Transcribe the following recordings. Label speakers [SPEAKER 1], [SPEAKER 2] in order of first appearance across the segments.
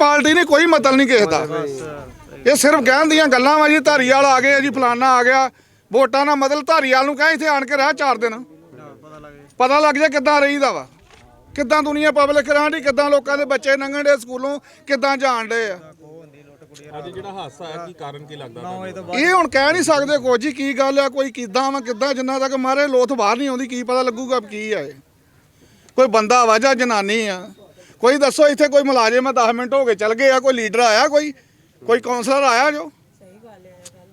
[SPEAKER 1] Party ਨਹੀਂ ਕੋਈ ਮਤਲਬ ਨਹੀਂ ਕਿਸੇ ਦਾ। ਇਹ ਸਿਰਫ ਕਹਿਣ ਦੀਆਂ ਗੱਲਾਂ ਵਾ ਜੀ ਧਾਰੀਵਾਲ ਆ ਗਏ ਜੀ ਫਲਾਨਾ ਆ ਗਿਆ। ਵੋਟਾਂ ਦਾ ਮਤਲਬ ਧਾਰੀਵਾਲ ਨੂੰ ਕਹੇ ਇੱਥੇ ਆਣ ਕੇ ਰਹਿ ਚਾਰ ਦਿਨ। ਪਤਾ ਲੱਗ ਜਾ ਕਿੱਦਾਂ ਰਹੀਦਾ ਵਾ। ਕਿੱਦਾਂ ਦੁਨੀਆ ਪਬਲਿਕ ਰਹਿਣ ਕਿੱਦਾਂ ਲੋਕਾਂ ਦੇ ਬੱਚੇ ਲੰਘਣ ਦੇ ਸਕੂਲੋਂ ਕਿੱਦਾਂ ਜਾਣ ਡੇ ਆ।
[SPEAKER 2] ਅੱਜ ਜਿਹੜਾ ਹਾਦਸਾ ਹੈ ਕੀ ਕਾਰਨ ਕੀ ਲੱਗਦਾ ਤੁਹਾਨੂੰ?
[SPEAKER 1] ਇਹ ਹੁਣ ਕਹਿ ਨਹੀਂ ਸਕਦੇ ਕੁਝ ਹੀ ਕੀ ਗੱਲ ਆ ਕੋਈ ਕਿੱਦਾਂ ਵਾ ਕਿੱਦਾਂ ਜਿੰਨਾ ਤੱਕ ਮਾਰੇ ਲੋਥ ਬਾਹਰ ਨਹੀਂ ਆਉਂਦੀ ਕੀ ਪਤਾ ਲੱਗੂਗਾ ਕੀ ਆ ਇਹ। ਕੋਈ ਬੰਦਾ ਵਾ ਜਾਂ ਜਨਾਨੀ ਆ। ਕੋਈ ਦੱਸੋ ਇੱਥੇ ਕੋਈ ਮੁਲਾਜ਼ਮ ਆ 10 ਮਿੰਟ ਹੋ ਗਏ ਚੱਲ ਗਏ ਆ ਕੋਈ ਲੀਡਰ ਆਇਆ ਕੋਈ ਕੋਈ ਕਾਉਂਸਲਰ ਆਇਆ ਜੋ?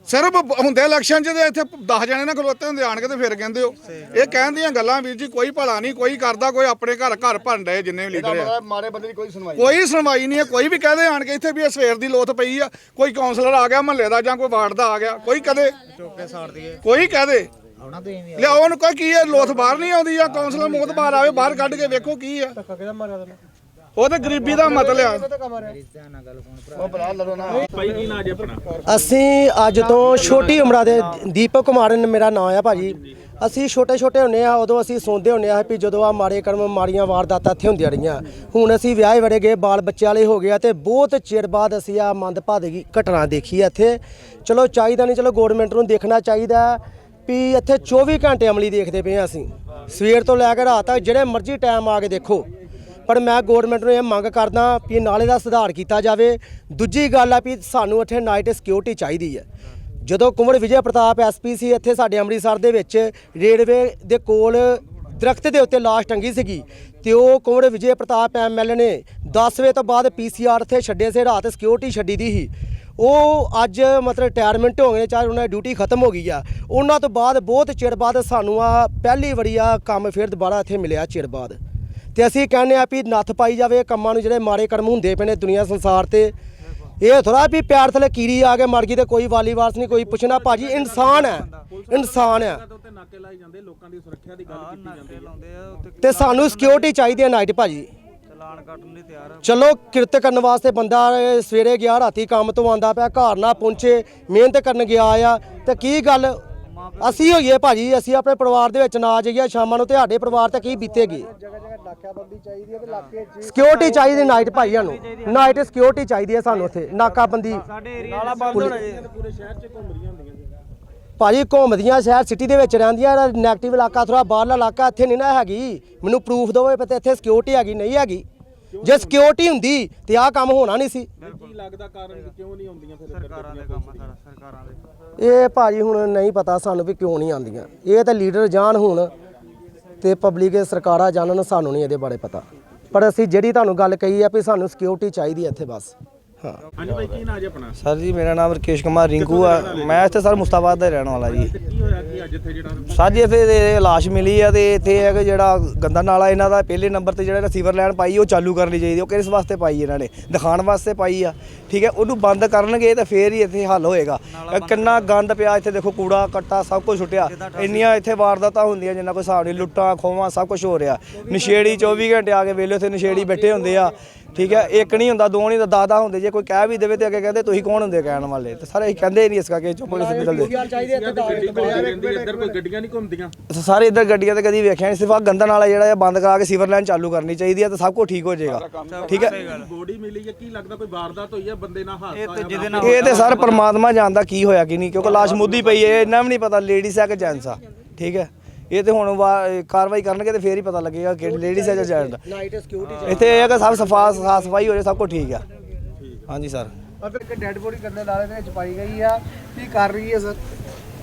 [SPEAKER 1] ਸਿਰਫ ਹੁੰਦੇ ਇਲੈਕਸ਼ਨ 'ਚ ਤੇ ਇੱਥੇ 10 ਜਣੇ ਨਾ ਖਲੋਤੇ ਹੁੰਦੇ ਆਣ ਕੇ ਤੇ ਫਿਰ ਕਹਿੰਦੇ ਹੋ। ਇਹ ਕਹਿਣ ਦੀਆਂ ਗੱਲਾਂ ਵੀਰ ਜੀ ਕੋਈ ਭਲਾ ਨਹੀਂ ਕੋਈ ਕਰਦਾ ਕੋਈ ਆਪਣੇ ਘਰ ਘਰ ਭੰਨ ਡਏ ਜਿੰਨੇ ਵੀ ਲੀਡਰ ਆ।
[SPEAKER 3] ਮਾਰੇ ਬੰਦੇ ਦੀ ਕੋਈ ਸੁਣਵਾਈ
[SPEAKER 1] ਕੋਈ ਸੁਣਵਾਈ ਨਹੀਂ ਹੈ ਕੋਈ ਵੀ ਕਹਦੇ ਆਣ ਕੇ ਇੱਥੇ ਵੀ ਇਹ ਸਵੇਰ ਦੀ ਲੋਥ ਪਈ ਆ ਕੋਈ ਕਾਉਂਸਲਰ ਆ ਗਿਆ ਮਹੱਲੇ ਦਾ ਜਾਂ ਕੋਈ ਵਾਰਡ ਦਾ ਆ ਗਿਆ ਕੋਈ ਕਦੇ ਕੋਈ ਕਹਦੇ। ਲਿਆਓ ਉਹਨੂੰ ਕੋਈ ਕੀ ਹੈ ਲੋਥ ਬਾਹਰ ਨਹੀਂ ਆਉਂਦੀ ਆ ਕਾਉਂਸਲਰ ਮੋਤ ਬਾਹਰ ਆਵੇ ਬਾਹਰ ਕੱਢ ਕੇ ਵੇਖੋ ਕੀ ਆ। ਉਹ ਤੇ ਗਰੀਬੀ ਦਾ ਮਤਲਬ ਆ।
[SPEAKER 4] ਅਸੀਂ ਅੱਜ ਤੋਂ ਛੋਟੀ ਉਮਰਾਂ ਦੇ ਦੀਪਕ ਕੁਮਾਰ ਨ- ਮੇਰਾ ਨਾਮ ਆ ਭਾਜੀ। ਅਸੀਂ ਛੋਟੇ ਛੋਟੇ ਹੁੰਨੇ ਆ, ਉਦੋਂ ਅਸੀਂ ਸੁਣਦੇ ਹੁੰਨੇ ਆ ਵੀ ਜਦੋਂ ਆ ਮਾੜੇ ਕਰਮ, ਮਾੜੀਆਂ ਵਾਰਦਾਤਾਂ ਇੱਥੇ ਹੁੰਦੀਆਂ ਰਹੀਆਂ। ਹੁਣ ਅਸੀਂ ਵਿਆਹੇ ਵੜੇ ਗਏ, ਬਾਲ ਬੱਚੇ ਵਾਲੇ ਹੋ ਗਏ ਆ ਤੇ ਬਹੁਤ ਚਿਰ ਬਾਅਦ ਅਸੀਂ ਆ ਮੰਦਭਾਗੀ ਘਟਨਾ ਦੇਖੀ ਆ ਇੱਥੇ। ਚਲੋ ਚਾਹੀਦਾ ਨਹੀਂ, ਚਲੋ ਗਵਰਨਮੈਂਟ ਨੂੰ ਦੇਖਣਾ ਚਾਹੀਦਾ ਵੀ ਇੱਥੇ 24 ਘੰਟੇ ਅਮਲੀ ਦੇਖਦੇ ਪਏ ਆ ਅਸੀਂ। ਸਵੇਰ ਤੋਂ ਲੈ ਕੇ ਰਾਤ ਤੱਕ, ਜਿਹੜੇ ਮਰਜ਼ੀ ਟਾਈਮ ਆ ਕੇ ਦੇਖੋ। ਪਰ ਮੈਂ ਗਵਰਨਮੈਂਟ ਨੂੰ ਇਹ ਮੰਗ ਕਰਦਾ ਵੀ ਨਾਲੇ ਦਾ ਸੁਧਾਰ ਕੀਤਾ ਜਾਵੇ। ਦੂਜੀ ਗੱਲ ਆ ਵੀ ਸਾਨੂੰ ਇੱਥੇ ਨਾਈਟ ਸਿਕਿਉਰਿਟੀ ਚਾਹੀਦੀ ਹੈ। ਜਦੋਂ ਕੁੰਵਰ ਵਿਜੇ ਪ੍ਰਤਾਪ ਐਸਪੀ ਸੀ ਇੱਥੇ ਸਾਡੇ ਅੰਮ੍ਰਿਤਸਰ ਦੇ ਵਿੱਚ ਰੇਲਵੇ ਦੇ ਕੋਲ ਦਰਖਤ ਦੇ ਉੱਤੇ ਲਾਸ਼ ਟੰਗੀ ਸੀਗੀ ਤੇ ਉਹ ਕੁੰਵਰ ਵਿਜੇ ਪ੍ਰਤਾਪ ਐਮਐਲਏ ਨੇ 10 ਵਜੇ ਤੋਂ ਬਾਅਦ ਪੀਸੀਆਰ ਇੱਥੇ ਛੱਡੇ ਸੀ ਰਾਤ ਸਿਕਿਉਰਿਟੀ ਛੱਡੀ ਦੀ ਸੀ। ਉਹ ਅੱਜ ਮਤਲਬ ਰਿਟਾਇਰਮੈਂਟ ਹੋ ਗਏ ਨੇ, ਚਾਹੇ ਉਹਨਾਂ ਦੀ ਡਿਊਟੀ ਖਤਮ ਹੋ ਗਈ ਆ। ਉਹਨਾਂ ਤੋਂ ਬਾਅਦ ਬਹੁਤ ਚਿਰ ਬਾਅਦ ਸਾਨੂੰ ਆ ਪਹਿਲੀ ਵਾਰੀ ਆ ਕੰਮ ਫਿਰ ਦੁਬਾਰਾ ਇੱਥੇ ਮਿਲਿਆ ਚਿਰ ਬਾਅਦ। ਤੇ ਅਸੀਂ ਕਹਿੰਦੇ ਆ ਵੀ ਨੱਥ ਪਾਈ ਜਾਵੇ ਕੰਮਾਂ ਨੂੰ ਜਿਹੜੇ ਮਾੜੇ ਕਰਮ ਹੁੰਦੇ ਪਏ ਨੇ ਦੁਨੀਆ ਸੰਸਾਰ ਤੇ। ਇਹ ਥੋੜਾ ਵੀ ਪਿਆਰ ਥਲੇ ਕੀੜੀ ਆ ਕੇ ਮਰ ਗਈ ਤੇ ਕੋਈ ਵਾਲੀ ਵਾਰਸ ਨਹੀਂ ਕੋਈ ਪੁੱਛਣਾ ਭਾਜੀ ਇਨਸਾਨ ਹੈ ਇਨਸਾਨ ਹੈ। ਤੇ ਸਾਨੂੰ ਸਿਕਿਉਰਿਟੀ ਚਾਹੀਦੀ ਹੈ ਨਾਈਟ ਭਾਜੀ। ਚਲੋ ਕਿਰਤ ਕਰਨ ਵਾਸਤੇ ਬੰਦਾ ਸਵੇਰੇ ਗਿਆ ਰਾਤੀ ਕੰਮ ਤੋਂ ਆਂਦਾ ਪਿਆ ਘਰ ਨਾ ਪਹੁੰਚੇ ਮਿਹਨਤ ਕਰਨ ਗਿਆ ਆ। ਤੇ ਕੀ ਗੱਲ ਅਸੀਂ ਹੋਈਏ ਭਾਜੀ ਅਸੀਂ ਆਪਣੇ ਪਰਿਵਾਰ ਦੇ ਵਿੱਚ ਨਾ ਜਾਈਏ ਸ਼ਾਮਾਂ ਨੂੰ ਤੇ ਸਾਡੇ ਪਰਿਵਾਰ ਤੇ ਕੀ ਬੀਤੇਗੀ? ਸਿਕਿਉਰਿਟੀ ਚਾਹੀਦੀ ਨਾਈਟ ਭਾਈ ਸਾਨੂੰ। ਨਾਈਟ ਸਿਕਿਉਰਿਟੀ ਚਾਹੀਦੀ ਹੈ ਸਾਨੂੰ ਉੱਥੇ ਨਾਕਾਬੰਦੀ।
[SPEAKER 5] ਸਾਡੇ ਏਰੀਆ ਨਾਲਾ ਬੰਦ ਹੋਣਾ ਜੀ।
[SPEAKER 2] ਪੂਰੇ ਸ਼ਹਿਰ 'ਚ ਘੁੰਮ ਰਹੀਆਂ ਹੁੰਦੀਆਂ ਜੀ।
[SPEAKER 4] ਭਾਜੀ ਘੁੰਮਦੀਆਂ ਸ਼ਹਿਰ ਸਿਟੀ ਦੇ ਵਿੱਚ ਰਹਿੰਦੀਆਂ ਨੈਗੇਟਿਵ ਇਲਾਕਾ ਥੋੜਾ ਬਾਹਰਲਾ ਇਲਾਕਾ ਇੱਥੇ ਨਹੀਂ ਨਾ ਹੈਗੀ। ਮੈਨੂੰ ਪ੍ਰੂਫ ਦਿਓ ਵੀ ਇੱਥੇ ਸਿਕਿਉਰਿਟੀ ਹੈਗੀ ਨਹੀਂ ਹੈਗੀ। ਜੇ ਸਿਕਿਉਰਿਟੀ ਹੁੰਦੀ ਤੇ ਆਹ ਕੰਮ ਹੋਣਾ ਨਹੀਂ ਸੀ।
[SPEAKER 2] ਕੀ ਲੱਗਦਾ ਕਾਰਨ ਕਿ ਕਿਉਂ ਨਹੀਂ ਆਉਂਦੀਆਂ ਫਿਰ
[SPEAKER 5] ਸਰਕਾਰਾਂ ਦੇ ਕੰਮ ਆ ਸਾਰਾ ਸਰਕਾਰਾਂ ਦੇ।
[SPEAKER 4] ਇਹ ਭਾਜੀ ਹੁਣ ਨਹੀਂ ਪਤਾ ਸਾਨੂੰ ਵੀ ਕਿਉਂ ਨਹੀਂ ਆਉਂਦੀਆਂ। ਇਹ ਤਾਂ ਲੀਡਰ ਜਾਣ ਹੁਣ ਤੇ ਪਬਲਿਕ ਸਰਕਾਰਾਂ ਜਾਣਨ ਸਾਨੂੰ ਨਹੀਂ ਇਹਦੇ ਬਾਰੇ ਪਤਾ। ਪਰ ਅਸੀਂ ਜਿਹੜੀ ਤੁਹਾਨੂੰ ਗੱਲ ਕਹੀ ਆ ਵੀ ਸਾਨੂੰ ਸਿਕਿਉਰਿਟੀ ਚਾਹੀਦੀ ਹੈ ਇੱਥੇ ਬਸ। ਹਾਂ।
[SPEAKER 2] ਹਾਂਜੀ ਭਾਈ ਕੀ ਨਾਂ ਜੀ ਆਪਣਾ?
[SPEAKER 6] ਸਰ ਜੀ ਮੇਰਾ ਨਾਮ ਰਕੇਸ਼ ਕੁਮਾਰ ਰਿੰਕੂ ਆ। ਮੈਂ ਇੱਥੇ ਸਰ ਮੁਸਤਾਬਾਦ ਦਾ ਰਹਿਣ ਵਾਲਾ ਜੀ।
[SPEAKER 2] ਤੇ ਕੀ ਹੋਇਆ ਕਿ ਅੱਜ ਇੱਥੇ ਜਿਹੜਾ
[SPEAKER 6] ਸਰ ਜੀ ਇੱਥੇ ਇਹ ਲਾਸ਼ ਮਿਲੀ ਆ ਤੇ ਇੱਥੇ ਹੈ ਕਿ ਜਿਹੜਾ ਗੰਦਾ ਨਾਲਾ ਇਹਨਾਂ ਦਾ ਪਹਿਲੇ ਨੰਬਰ ਤੇ ਜਿਹੜਾ ਰਿਸੀਵਰ ਲਾਈਨ ਪਾਈ ਉਹ ਚਾਲੂ ਕਰਨੀ ਚਾਹੀਦੀ ਉਹ ਕਿਸ ਵਾਸਤੇ ਪਾਈ ਇਹਨਾਂ ਨੇ? ਦਿਖਾਉਣ ਵਾਸਤੇ ਪਾਈ ਆ। ਠੀਕ ਹੈ ਉਹਨੂੰ ਬੰਦ ਕਰਨਗੇ ਤਾਂ ਫੇਰ ਹੀ ਇੱਥੇ ਹੱਲ ਹੋਏਗਾ। ਕਿੰਨਾ ਗੰਦ ਪਿਆ ਇੱਥੇ ਦੇਖੋ ਕੂੜਾ ਕੱਟਾ ਸਭ ਕੁਝ ਛੁੱਟਿਆ ਇੰਨੀਆਂ ਇੱਥੇ ਵਾਰਦਾਤਾਂ ਹੁੰਦੀਆਂ ਜਿੰਨਾ ਕੋਈ ਹਿਸਾਬ ਨਹੀਂ ਲੁੱਟਾਂ ਖੋਵਾਂ ਸਭ ਕੁਝ ਹੋ ਰਿਹਾ। ਨਸ਼ੇੜੀ 24 ਘੰਟੇ ਆ ਕੇ ਵੇਲੇ ਉੱਥੇ ਨਸ਼ੇੜੀ ਬੈਠੇ ਹੁੰਦੇ ਆ। ਠੀਕ ਹੈ ਇੱਕ ਨਹੀਂ ਹੁੰਦਾ ਦੋ ਨਹੀਂ ਹੁੰਦਾ 10 ਹੁੰਦੇ। ਜੇ ਕੋਈ ਕਹਿ ਵੀ ਦੇਵੇ ਤੇ ਅੱਗੇ ਕਹਿੰਦੇ ਤੁਸੀਂ ਕੌਣ ਹੁੰਦੇ ਕਹਿਣ ਵਾਲੇ? ਤੇ ਸਾਰੇ ਅਸੀਂ ਕਹਿੰਦੇ ਨਹੀਂ ਇਸ ਕਰਕੇ ਚੁੱਪ ਪੁਲਿਸ ਨਿਕਲਦੇ
[SPEAKER 2] ਇੱਧਰ ਕੋਈ ਗੱਡੀਆਂ ਨਹੀਂ ਘੁੰਮਦੀਆਂ।
[SPEAKER 6] ਸਾਰੇ ਇੱਧਰ ਗੱਡੀਆਂ ਤੇ ਕਦੀ ਵੇਖਿਆ ਨਹੀਂ ਸਿਰਫ ਆਹ ਗੰਦਾ ਨਾਲਾ ਜਿਹੜਾ ਇਹ ਬੰਦ ਕਰਾ ਕੇ ਸੀਵਰ ਲਾਈਨ ਚਾਲੂ ਕਰਨੀ ਚਾਹੀਦੀ ਹੈ ਤੇ ਸਭ ਕੁਝ ਠੀਕ ਹੋ ਜਾਏਗਾ। ਠੀਕ ਹੈ।
[SPEAKER 2] ਬੋਡੀ ਮਿਲੀ ਹੈ ਕੀ ਲੱਗਦਾ ਕੋਈ ਵਾਰਦਾਤ ਹੋਈ ਹੈ ਬੰਦੇ ਨਾਲ ਹਾਦਸਾ
[SPEAKER 5] ਇਹ ਤੇ
[SPEAKER 2] ਹੋਇਆ
[SPEAKER 5] ਜਿਹਦੇ ਨਾਲ
[SPEAKER 6] ਇਹ ਤੇ ਸਰ ਪਰਮਾਤਮਾ ਜਾਣਦਾ ਕੀ ਹੋਇਆ ਕੀ ਨਹੀਂ ਕਿਉਂਕਿ ਲਾਸ਼ ਮੁੱਦੀ ਪਈ ਹੈ ਇਹਨਾਂ ਵੀ ਨਹੀਂ ਪਤਾ ਲੇਡੀਜ਼ ਹੈ ਕਿ ਜੈਂਟਸ ਆ। ਠੀਕ ਹੈ। ਇਹ ਤੇ ਹੁਣ ਵਾ- ਕਾਰਵਾਈ ਕਰਨਗੇ ਤੇ ਫੇਰ ਹੀ ਪਤਾ ਲੱਗੇਗਾ ਕਿ ਲੇਡੀਜ਼ ਹੈ ਜਾਂ
[SPEAKER 4] ਨਾਈਟ ਸਿਕਿਉਰਿਟੀ
[SPEAKER 6] ਇੱਥੇ ਇਹ ਹੈ ਕਿ ਸਭ ਸਫਾ ਸਾਫ਼ ਸਫ਼ਾਈ ਹੋ ਜਾਏ ਸਭ ਕੁਝ ਠੀਕ ਆ। ਹਾਂਜੀ ਸਰ
[SPEAKER 3] ਇੱਕ ਡੈੱਡ ਬੋਡੀ ਕੰਦੇ ਨਾਲੇ ਦੇ ਵਿੱਚ ਪਾਈ ਗਈ ਆ। ਕੀ ਕਰ ਰਹੀ ਹੈ ਸਰ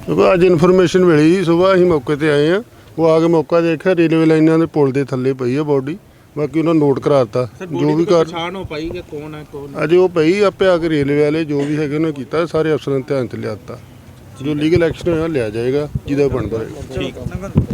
[SPEAKER 7] ਕਿਉਂਕਿ ਅੱਜ ਇਨਫੋਰਮੇਸ਼ਨ ਮਿਲੀ ਸਵੇਰ ਅਸੀਂ ਮੌਕੇ ਤੇ ਆਏ ਆ। ਉਹ ਆ ਕੇ ਮੌਕਾ ਦੇਖਿਆ ਰੇਲਵੇ ਲਾਈਨਾਂ ਦੇ ਪੁਲ ਦੇ ਥੱਲੇ ਪਈ ਆ ਬੋਡੀ ਬਾਕੀ ਉਹਨਾਂ ਨੋਟ ਕਰਾਤਾ। ਜੋ ਵੀ ਕਰ
[SPEAKER 2] ਪਛਾਣ ਹੋ ਪਾਈ ਕਿ ਕੌਣ ਹੈ ਕੌਣ
[SPEAKER 7] ਅਜੇ ਉਹ ਪਈ ਆਪੇ ਆ ਕੇ ਰੇਲਵੇ ਵਾਲੇ ਜੋ ਵੀ ਹੈਗੇ ਉਹਨਾਂ ਕੀਤਾ ਸਾਰੇ ਅਫਸਰਾਂ ਦੇ ਧਿਆਨ ਚ ਲਿਆਤਾ। ਜੋ ਲੀਗਲ ਐਕਸ਼ਨ ਹੋਇਆ ਲਿਆ ਜਾਏਗਾ ਜਿਹਦਾ ਬਣਦਾ ਹੋਏਗਾ।